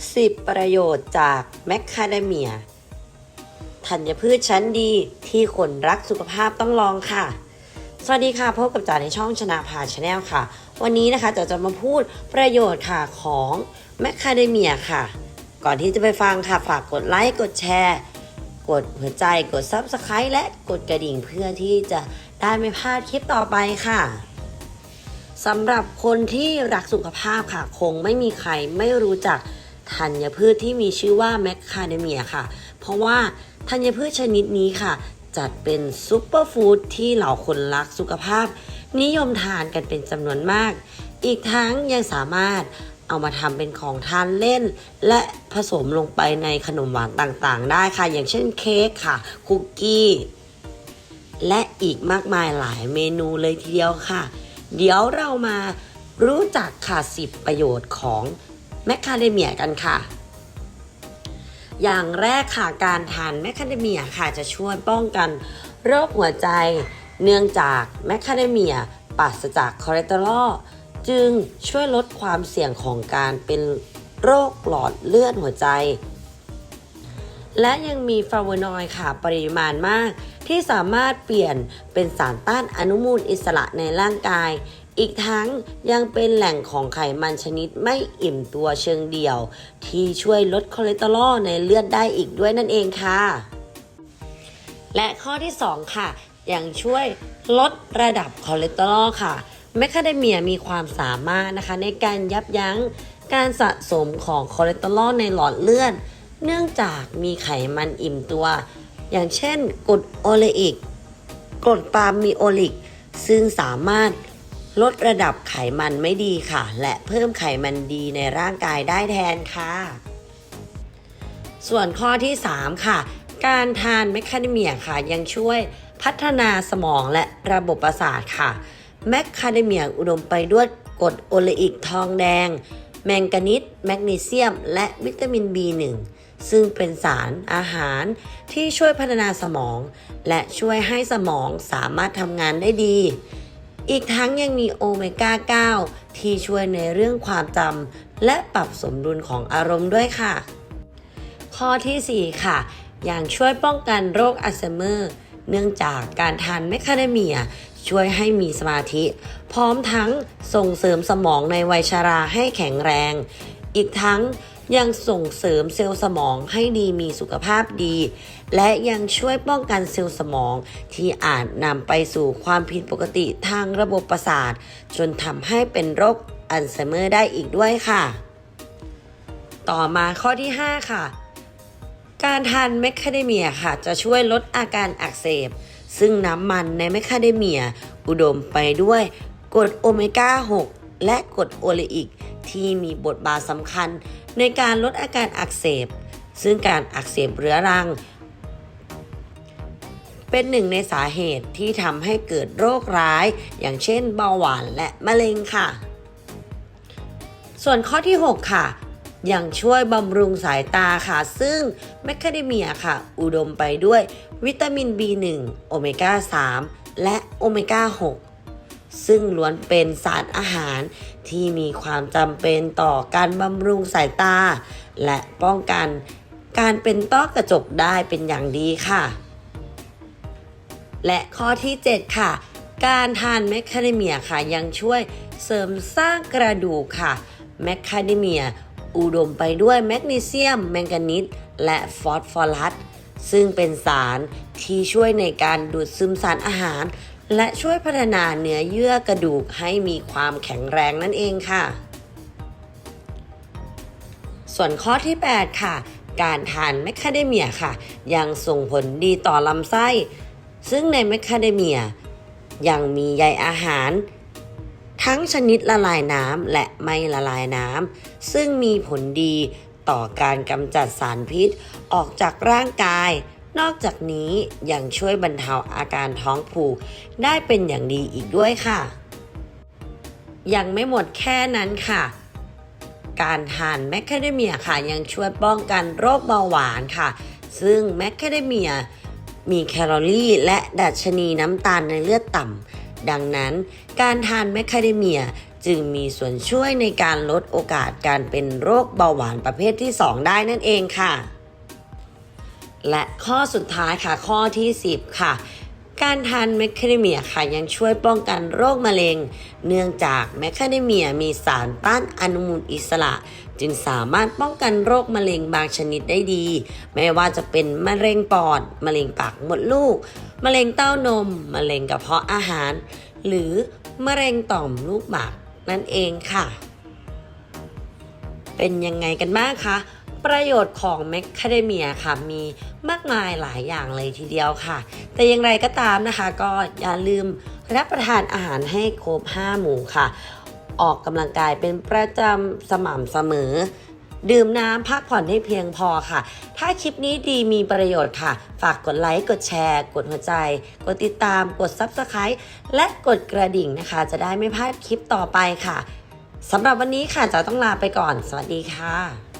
10 ประโยชน์จากแมคคาเดเมียธัญพืชชั้นดีที่คนรักสุขภาพต้องลองค่ะ สวัสดีค่ะ พบกับจ๋าในช่องชนะพาชาแนลค่ะ วันนี้นะคะจ๋าจะมาพูดประโยชน์ค่ะของแมคคาเดเมียค่ะ ก่อนที่จะไปฟังค่ะ ฝากกดไลค์กดแชร์ กดหัวใจกด Subscribe และกดกระดิ่งเพื่อที่จะได้ไม่พลาดคลิปต่อไปค่ะสำหรับคนที่รักสุขภาพค่ะ คงไม่มีใครไม่รู้จัก ธัญพืชที่มีชื่อว่าแมคคาเดเมียค่ะ เพราะว่าธัญพืชชนิดนี้ค่ะ จัดเป็นซุปเปอร์ฟู้ดที่เหล่าคนรักสุขภาพ นิยมทานกันเป็นจำนวนมาก อีกทั้งยังสามารถเอามาทำเป็นของทานเล่น และผสมลงไปในขนมหวานต่างๆ ได้ค่ะ อย่างเช่นเค้กค่ะ คุกกี้ และอีกมากมายหลายเมนูเลยทีเดียวค่ะ เดี๋ยวเรามารู้จักค่ะสิบประโยชน์ของ แมคคาเดเมียกันค่ะ อย่างแรกค่ะการทานแมคคาเดเมียค่ะจะช่วยป้องกันโรคหัวใจ เนื่องจากแมคคาเดเมียปราศจากคอเลสเตอรอลจึงช่วยลดความเสี่ยงของการเป็นโรคหลอดเลือดหัวใจ และยังมีฟลาโวนอยด์ค่ะปริมาณมาก ที่สามารถเปลี่ยนเป็นสารต้านอนุมูลอิสระในร่างกาย อีกทั้งยังเป็นแหล่งของไขมันชนิดไม่อิ่มตัวเชิงเดี่ยว ที่ช่วยลดคอเลสเตอรอลในเลือดได้อีกด้วยนั่นเองค่ะ และข้อที่ 2 ค่ะ ยังช่วยลดระดับคอเลสเตอรอลค่ะแมคคาเดเมียมีความสามารถนะคะในการยับยั้งการสะสมของคอเลสเตอรอลในหลอดเลือด เนื่องจากมีไขมันอิ่มตัว อย่างเช่นกรดโอเลอิกกรดปาล์มมีโอลิก ซึ่งสามารถ ลดระดับไขมันไม่ดีค่ะ และเพิ่มไขมันดีในร่างกายได้แทนค่ะ ส่วนข้อที่ 3 ค่ะ การทานแมคคาเดเมียค่ะ ยังช่วยพัฒนาสมองและระบบประสาทค่ะแมคคาเดเมียอุดมไปด้วยกรดโอเลอิกทองแดง แมงกานิสแมกนีเซียม และวิตามิน B1 ซึ่งเป็นสารอาหารที่ช่วยพัฒนาสมอง และช่วยให้สมองสามารถทำงานได้ดี อีกทั้งยังมีโอเมก้า 9 ที่ช่วยในเรื่องความจำและปรับสมดุลของอารมณ์ด้วยค่ะ ข้อทีสี่ 4 ค่ะ อย่างช่วยป้องกันโรคอัลไซเมอร์ เนื่องจากการทานแมคคาเดเมียช่วยให้มีสมาธิ พร้อมทั้งส่งเสริมสมองในวัยชาราให้แข็งแรง อีกทั้ง ยังส่งเสริมเซลล์สมองให้ดีมีสุขภาพดี และยังช่วยป้องกันเซลล์สมองที่อาจนำไปสู่ความผิดปกติทางระบบประสาท จนทำให้เป็นโรคอัลไซเมอร์ได้อีกด้วยค่ะ ต่อมาข้อที่ 5 ค่ะ การทานแมคคาเดเมียค่ะ จะช่วยลดอาการอักเสบ ซึ่งน้ำมันในแมคคาเดเมีย อุดมไปด้วยกรดโอเมก้า 6 และกรดโอเลอิกที่มีบทบาทสำคัญ ในการลดอาการอักเสบ ซึ่งการอักเสบเรื้อรัง เป็นหนึ่งในสาเหตุที่ทำให้เกิดโรคร้าย อย่างเช่นเบาหวานและมะเร็งค่ะ ส่วนข้อที่ 6 ค่ะยังช่วยบำรุงสายตาค่ะ ซึ่งแมคคาเดเมียค่ะ อุดมไปด้วยวิตามิน B1 โอเมก้า 3 และโอเมก้า 6 ซึ่งล้วนเป็นสารอาหารที่มีความจำเป็นต่อการบำรุงสายตา และป้องกันการเป็นต้อกระจกได้เป็นอย่างดีค่ะ และข้อที่ 7 ค่ะ การทานแมคคาเดเมียค่ะยังช่วยเสริมสร้างกระดูกค่ะแมคคาเดเมียอุดมไปด้วยแมกนีเซียม แมงกานิสและฟอสฟอรัสซึ่งเป็นสารที่ช่วยในการดูดซึมสารอาหาร และช่วยพัฒนาเนื้อเยื่อกระดูกให้มีความแข็งแรงนั่นเองค่ะ ส่วนข้อที่ 8 ค่ะ การทานแมคคาเดเมียค่ะ ยังส่งผลดีต่อลำไส้ ซึ่งในแมคคาเดเมีย ยังมีใยอาหาร ทั้งชนิดละลายน้ำและไม่ละลายน้ำซึ่งมีผลดีต่อการกำจัดสารพิษออกจากร่างกาย นอกจากนี้ยังช่วยบรรเทาอาการท้องผูกได้เป็นอย่างดีอีกด้วยค่ะ ยังไม่หมดแค่นั้นค่ะ การทานแมคคาเดเมียค่ะ ยังช่วยป้องกันโรคเบาหวานค่ะ ซึ่งแมคคาเดเมียมีแคลอรี่และดัชนีน้ำตาลในเลือดต่ำ ดังนั้นการทานแมคคาเดเมียจึงมีส่วนช่วยในการลดโอกาสการเป็นโรคเบาหวานประเภทที่ 2 ได้นั่นเองค่ะ และข้อสุดท้ายค่ะข้อที่ 10 ค่ะ การทานแมคคาเดเมียค่ะยังช่วยป้องกันโรคมะเร็ง เนื่องจากแมคคาเดเมียมีสารต้านอนุมูลอิสระ จึงสามารถป้องกันโรคมะเร็งบางชนิดได้ดี ไม่ว่าจะเป็นมะเร็งปอด มะเร็งปากมดลูก มะเร็งเต้านม มะเร็งกระเพาะอาหาร หรือมะเร็งต่อมลูกหมากนั่นเองค่ะ เป็นยังไงกันบ้างคะ ประโยชน์ของแมคคาเดเมียค่ะมีมากมายหลายอย่างเลยทีเดียวค่ะ แต่อย่างไรก็ตามนะคะ ก็อย่าลืมรับประทานอาหารให้ครบ 5 หมู่ค่ะ ออกกำลังกายเป็นประจำสม่ำเสมอ ดื่มน้ำพักผ่อนให้เพียงพอค่ะ ถ้าคลิปนี้ดีมีประโยชน์ค่ะ ฝากกดไลค์ กดแชร์ กดหัวใจ กดติดตาม กด Subscribe และกดกระดิ่งนะคะ จะได้ไม่พลาดคลิปต่อไปค่ะสำหรับวันนี้ค่ะจะต้องลาไปก่อน สวัสดีค่ะ